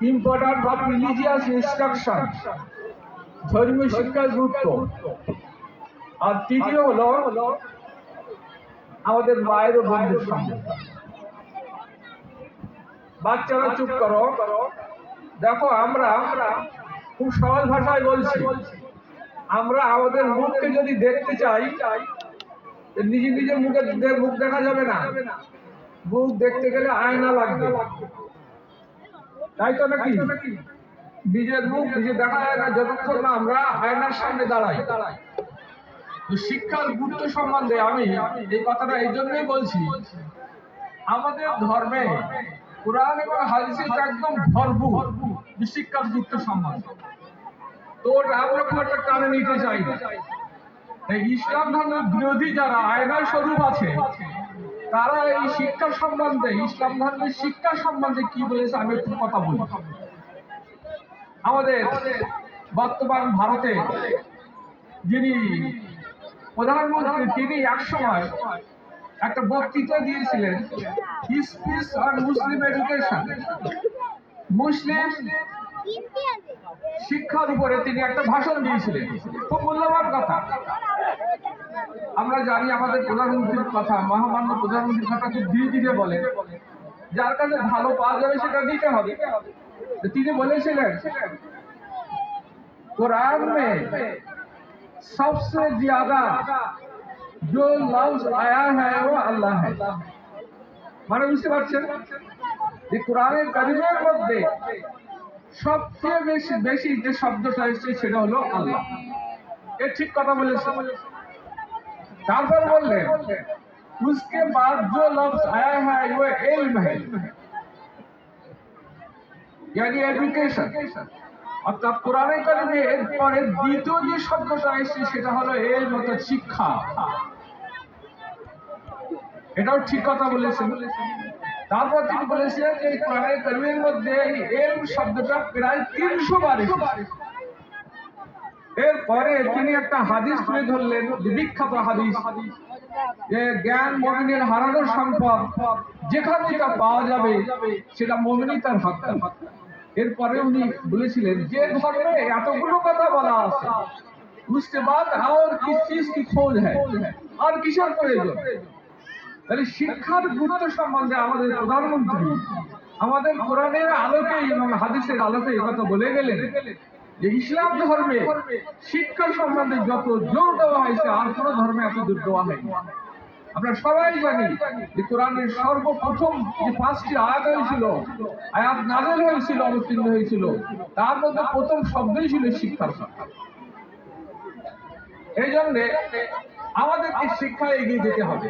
Important of religious instruction ধর্মীয় শিক্ষার গুরুত্ব আর তৃতীয় হলো আমাদের মায়ের ও বন্ধুর সঙ্গে। বাচ্চারা চুপ করো। দেখো, আমরা খুব সহজ ভাষায় বলছি। আমরা আমাদের মুখকে যদি দেখতে চাই নিজে নিজের মুখে মুখ দেখা যাবে না। মুখ দেখতে গেলে আয়না লাগবে। তাই তো নাকি? নিজের মুখ নিজে দেখা যায় না, যতক্ষণ না আমরা আয়নার সামনে দাঁড়াই। শিক্ষার গুরুত্ব সম্বন্ধে আমি এই কথাটা এই জন্যই বলছি, আমাদের ধর্মে কোরআন এবং হাদিসে একদম ভরপুর শিক্ষার গুরুত্ব সম্বন্ধে। তো আমরা খুব একটা কানে নিতে চাই না। ইসলাম ধর্মের বিরোধী যারা আয়নার স্বরূপ আছে তারা এই শিক্ষা সম্বন্ধে, ইসলাম ধর্মের শিক্ষা সম্বন্ধে কি বলেছে আমি একটু কথা বলি। আমাদের বর্তমান ভারতে যিনি প্রধানমন্ত্রী, তিনি এক সময় একটা বক্তৃতা দিয়েছিলেন, স্পিচ অন মুসলিম এডুকেশন। মুসলিম শিক্ষার উপরে তিনি একটা ভাষণ দিয়েছিলেন। খুব মূল্যবান কথা। আমরা জানি আমাদের প্রধানমন্ত্রীর কথা মহামান্য প্রধানমন্ত্রীর কথা খুব ধীরে ধীরে বলে যার কাছে ভালো পাওয়া যাবে সেটা দিতে হবে তো তিনি বলেছিলেন कुरान में सबसे ज्यादा जो लफ्ज आया है वो अल्लाह है মানে বুঝতে পারছেন যে কোরআনের কারিমের মধ্যে সবচেয়ে বেশি বেশি যে শব্দটা এসেছে সেটা হলো আল্লাহ এ ঠিক কথা বলেছে তারপর বললেন उसके बाद जो लफ्ज आया है वो इल्म है यानी एजुकेशन অর্থাৎ কোরআনে কারিমে এরপরে দ্বিতীয় যে শব্দটা এসেছে সেটা হলো এর মতো শিক্ষা এটাও ঠিক কথা বলেছেন তারপর তিনি বলেছিলেন যে কোরআনে কারিমের মধ্যে এই এল শব্দটা প্রায় তিনশো বার এসেছে এরপরে তিনি একটা হাদিস তুলে ধরলেন যে বিখ্যাত হাদিস যে জ্ঞান মমিনের হারানোর সম্পদ যেখানে এটা পাওয়া যাবে সেটা মমিনই তার হক এরপরে উনি বলেছিলেন যে ধর্মে এতগুলো কথা বলা আছে उसके बाद और किस चीज की खोज है আর কিসের প্রয়োজন তাহলে শিক্ষার গুরুত্ব সম্বন্ধে আমাদের প্রধানমন্ত্রী আমাদের কোরআনের আলোকে এবং হাদিসের আলোকে কথা বলে গেলেন যে ইসলাম ধর্মে শিক্ষা সম্বন্ধে যত জোর দেওয়া হয়েছে আর কোন ধর্মে এত জোর দেওয়া হয়নি। আমরা সবাই জানি যে কোরআনের সর্বপ্রথম যে পাঁচটি আয়াত হয়েছিল আয়াত নাজেল হয়েছিল অবতীর্ণ হয়েছিল তার মধ্যে প্রথম শব্দই ছিল শিক্ষার কথা এই জন্যে আমাদেরকে শিক্ষায় এগিয়ে যেতে হবে।